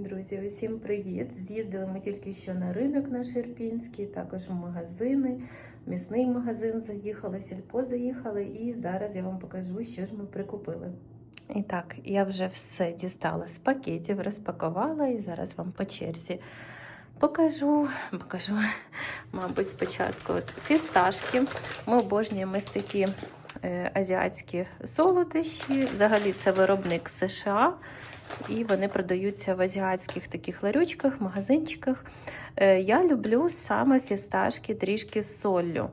Друзі, усім привіт! З'їздили ми тільки що на ринок наш Ірпінський, також в магазини, в м'ясний магазин заїхали, сільпо заїхали, і зараз я вам покажу, що ж ми прикупили. І так, я вже все дістала з пакетів, розпакувала і зараз вам по черзі покажу. Покажу, мабуть, спочатку от фісташки. Ми обожнюємо такі азіатські солодощі. Взагалі це виробник США. І вони продаються в азіатських таких ларючках, магазинчиках. Е, Я люблю саме фісташки трішки з соллю.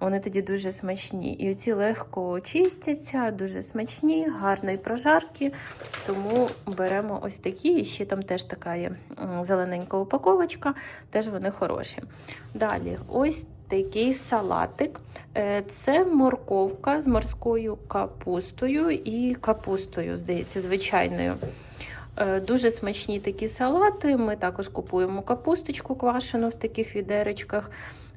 Вони тоді дуже смачні. І оці легко чистяться, дуже смачні, гарної прожарки. Тому беремо ось такі. І ще там теж така є зелененька упаковочка, теж вони хороші. Далі, ось такий салатик. Е, Це морковка з морською капустою і капустою, здається, звичайною. Е, Дуже смачні такі салати. Ми також купуємо капусточку квашену в таких відеречках.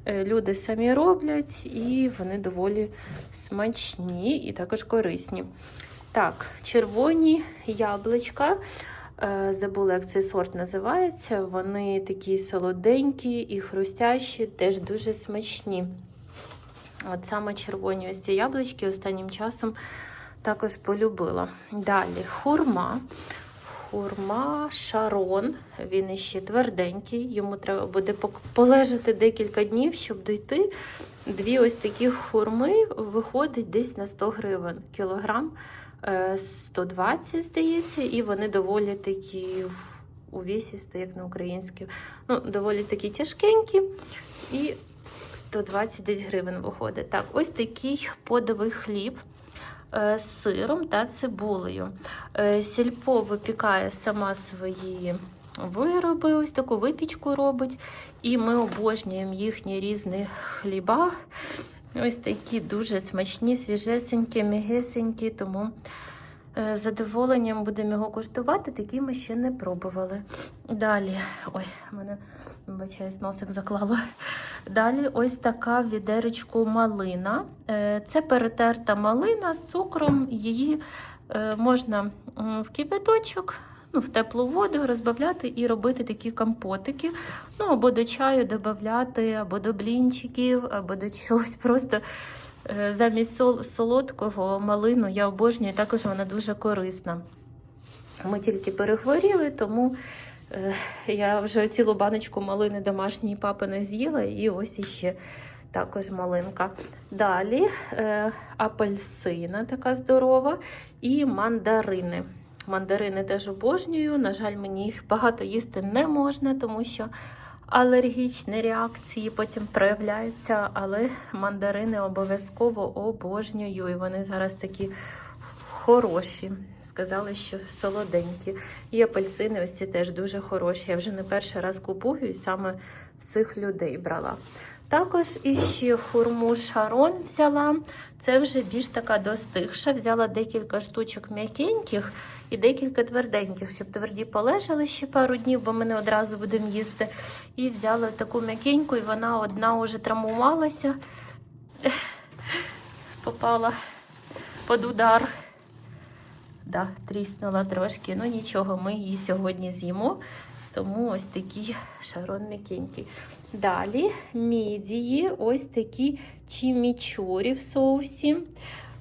Е, Люди самі роблять і вони доволі смачні і також корисні. Так, червоні яблучка. Е, Забула, як цей сорт називається. Вони такі солоденькі і хрустящі, теж дуже смачні. От саме червоні ось ці яблучки останнім часом також полюбила. Далі хурма. Хурма шарон. Він іще тверденький. Йому треба буде полежати декілька днів, щоб дійти. Дві ось такі хурми виходить десь на 100 гривень. Кілограм 120, здається, і вони доволі такі увісісті, як на українській. Ну, доволі такі тяжкенькі. І 120 десь гривень виходить. Так, ось такий подовий хліб е, з сиром та цибулею. Е, Сільпо випікає сама свої вироби, ось таку випічку робить. І ми обожнюємо їхні різні хліба. Ось такі дуже смачні, свіжесенькі, м'ягесенькі, тому е, з задоволенням будемо його куштувати, такі ми ще не пробували. Далі, ой, мене вибачаюсь, носик заклала. Далі ось така відеречку малина. Е, Це перетерта малина з цукром. Її е, можна в кипяточок, ну, в теплу воду розбавляти і робити такі компотики. Ну, або до чаю додати, або до блінчиків, або до чогось просто. Е, Замість сол- солодкого малину я обожнюю, також вона дуже корисна. Ми тільки перехворіли, тому е, я вже цілу баночку малини домашньої папи не з'їла, і ось іще також малинка. Далі е, апельсина така здорова, і мандарини. Мандарини теж обожнюю. На жаль, мені їх багато їсти не можна, тому що алергічні реакції потім проявляються, але мандарини обов'язково обожнюю. І вони зараз такі хороші. Сказали, що солоденькі. І апельсини ось ці теж дуже хороші. Я вже не перший раз купую і саме в цих людей брала. Також іще хурму шарон взяла. Це вже більш така достигша. Взяла декілька штучок м'якеньких і декілька тверденьких, щоб тверді полежали ще пару днів, бо ми не одразу будемо їсти. І взяла таку м'якеньку, і вона одна вже травмувалася, попала під удар. Да, тріснула трошки. Ну нічого, ми її сьогодні з'їмо. Тому ось такий шарон м'якенький. Далі мідії, ось такі чімічурі в соусі.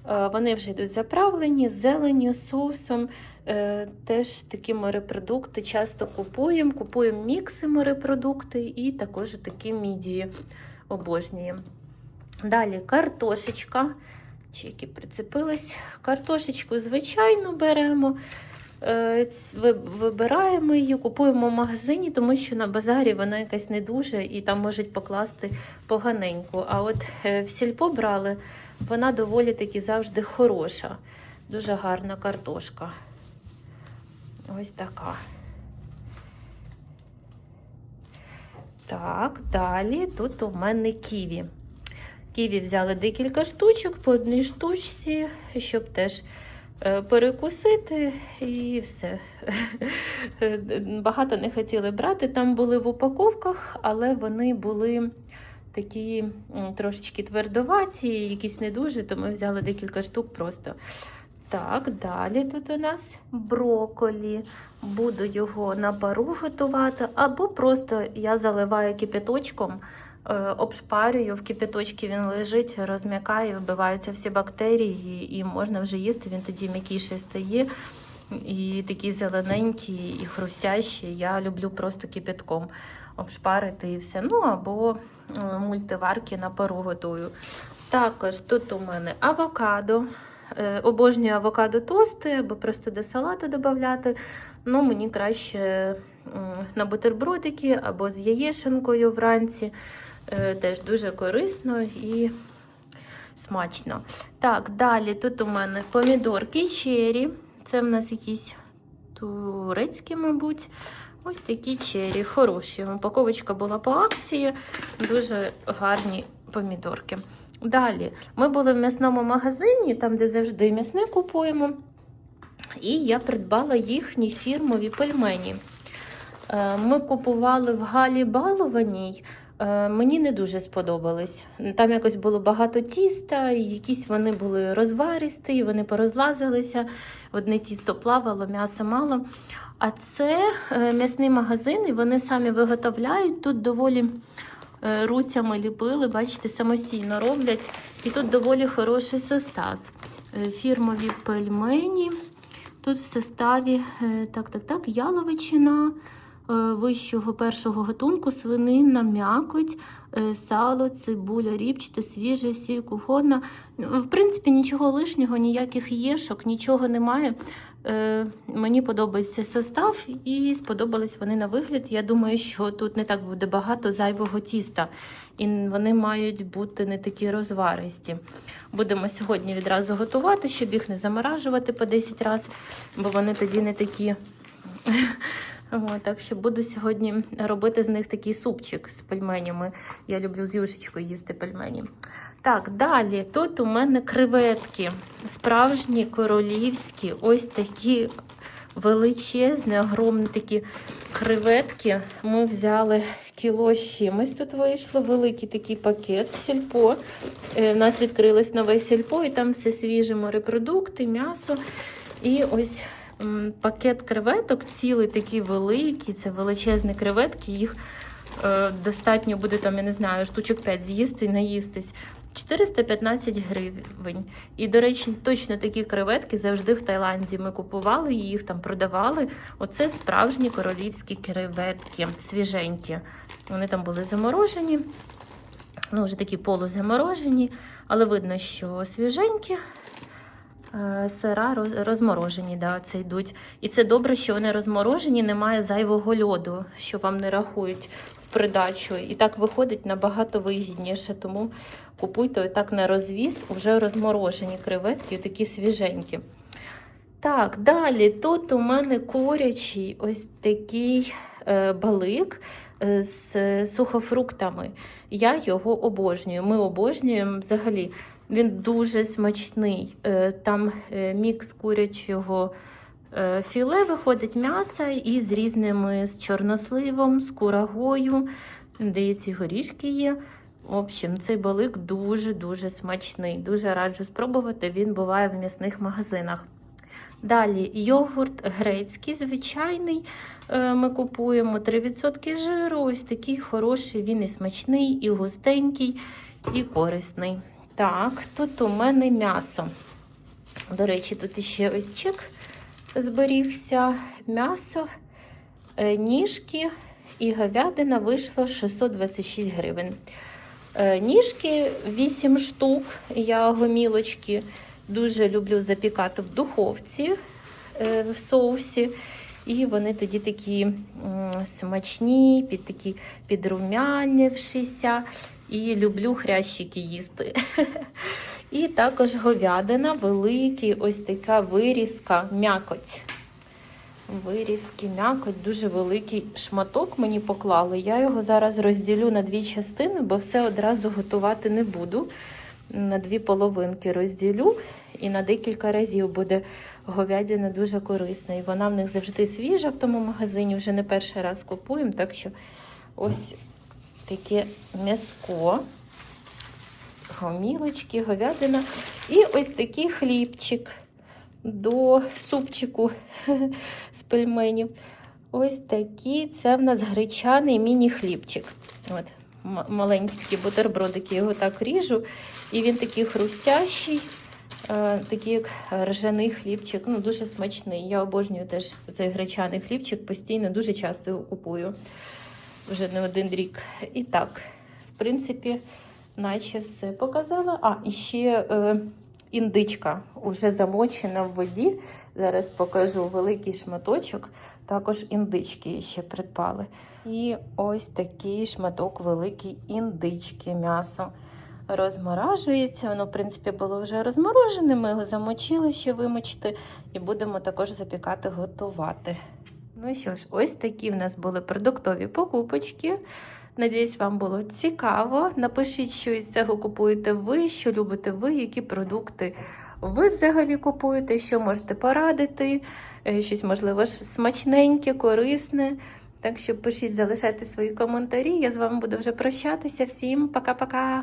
Е, Вони вже йдуть заправлені зеленню, соусом. Е, Теж такі морепродукти часто купуємо. Купуємо мікси морепродукти і також такі мідії обожнюємо. Далі картошечка. Чеки прицепились. Картошечку, звичайно, беремо. Е, Вибираємо її, купуємо в магазині, тому що на базарі вона якась не дуже і там можуть покласти поганеньку. А от е, в сільпо брали, вона доволі таки завжди хороша. Дуже гарна картошка. Ось така. Так, далі тут у мене ківі. Ківі взяли декілька штучок по одній штучці, щоб теж е, перекусити і все. Багато не хотіли брати. Там були в упаковках, але вони були такі трошечки твердоваті, якісь не дуже, то ми взяли декілька штук просто. Так, далі тут у нас броколі. Буду його на пару готувати, або просто я заливаю кипяточком, е, обшпарюю, в кипяточці він лежить, розм'якає, вбиваються всі бактерії, і можна вже їсти. Він тоді м'якіший стає. І такий зелененький і хрустящий. Я люблю просто кипятком обшпарити і все. Ну або е, мультиварки на пару готую. Також тут у мене авокадо. Е, Обожнюю авокадо тости, або просто до салату додати. Ну, мені краще на бутербродики або з яєшенкою вранці. Е, Теж дуже корисно і смачно. Так, далі тут у мене помідорки чері. Це в нас якісь турецькі, мабуть. Ось такі чері, хороші. Упаковочка була по акції, дуже гарні помідорки. Далі, ми були в м'ясному магазині, там, де завжди м'ясне купуємо. І я придбала їхні фірмові пельмені. Е, Ми купували в Галі Балованій. Е, Мені не дуже сподобались. Там якось було багато тіста, якісь вони були розваристі, вони порозлазилися. Одне тісто плавало, м'яса мало. А це е, м'ясний магазин, і вони самі виготовляють. Тут доволі руцями ліпили, бачите, самостійно роблять. І тут доволі хороший состав. Е, Фірмові пельмені. Тут в составі е, так, так, так, яловичина е, вищого першого гатунку, свинина, м'якоть, е, сало, цибуля, рібчато, свіже, сіль, кухонна. В принципі, нічого лишнього, ніяких єшок, нічого немає. Е, Мені подобається состав і сподобались вони на вигляд. Я думаю, що тут не так буде багато зайвого тіста, і вони мають бути не такі розваристі. Будемо сьогодні відразу готувати, щоб їх не заморажувати по 10 разів, бо вони тоді не такі. О, так що буду сьогодні робити з них такий супчик з пельменями. Я люблю з юшечкою їсти пельмені. Так, далі тут у мене креветки. Справжні королівські, ось такі величезні, огромні такі креветки. Ми взяли кіло з чимось. Тут вийшло великий такий пакет в сільпо. Е, У нас відкрилось нове сільпо, і там все свіже морепродукти, м'ясо. І ось пакет креветок, цілий такий великий, це величезні креветки. Їх е, достатньо буде там, я не знаю, штучок 5 з'їсти і наїстись. 415 гривень. І, до речі, точно такі креветки завжди в Таїланді. Ми купували їх там продавали. Оце справжні королівські креветки, свіженькі. Вони там були заморожені, ну, вже такі полузаморожені, але видно, що свіженькі. Е, Сира роз- розморожені, да, це йдуть. І це добре, що вони розморожені, немає зайвого льоду, що вам не рахують в придачу. І так виходить набагато вигідніше. Тому купуйте так на розвіз вже розморожені креветки, такі свіженькі. Так, далі тут у мене курячий ось такий е, балик е, з сухофруктами. Я його обожнюю. Ми обожнюємо взагалі. Він дуже смачний. Е, Там е, мікс курячого е, філе виходить м'яса і з різними з чорносливом, з курагою. І горішки є. В общем, цей балик дуже-дуже смачний. Дуже раджу спробувати. Він буває в м'ясних магазинах. Далі йогурт грецький, звичайний. Ми купуємо 3% жиру. Ось такий хороший, він і смачний, і густенький, і корисний. Так, тут у мене м'ясо. До речі, тут ще ось чек зберігся. М'ясо, е, ніжки і говядина вийшло 626 гривень. Е, Ніжки 8 штук, я гомілочки дуже люблю запікати в духовці е, в соусі. І вони тоді такі смачні, під такі підрумянившися. І люблю хрящики їсти. І також говядина, великий, ось така вирізка, м'якоть. Вирізки, м'якоть, дуже великий шматок мені поклали. Я його зараз розділю на дві частини, бо все одразу готувати не буду. На дві половинки розділю і на декілька разів буде говядина дуже корисна. І вона в них завжди свіжа в тому магазині, вже не перший раз купуємо. Так що ось таке м'яско, гомілочки, говядина. І ось такий хлібчик. до супчику з пельменів. Ось такі. Це в нас гречаний міні-хлібчик. От, маленькі такі бутербродики, його так ріжу. І він такий хрустящий, е, такий як ржаний хлібчик. Ну, дуже смачний. Я обожнюю теж цей гречаний хлібчик, постійно дуже часто його купую. Вже не один рік. І так, в принципі, наче все показала. А, і ще е, індичка вже замочена в воді. Зараз покажу великий шматочок. Також індички ще придбали. І ось такий шматок великий індички м'ясо. Розморажується. Воно, в принципі, було вже розморожене. Ми його замочили ще вимочити, і будемо також запікати, готувати. Ну що ж, ось такі в нас були продуктові покупочки. Надіюсь, вам було цікаво. Напишіть, що із цього купуєте ви, що любите ви, які продукти ви взагалі купуєте, що можете порадити, е, щось, можливо, смачненьке, корисне. Так що пишіть, залишайте свої коментарі. Я з вами буду вже прощатися. Всім пока-пока!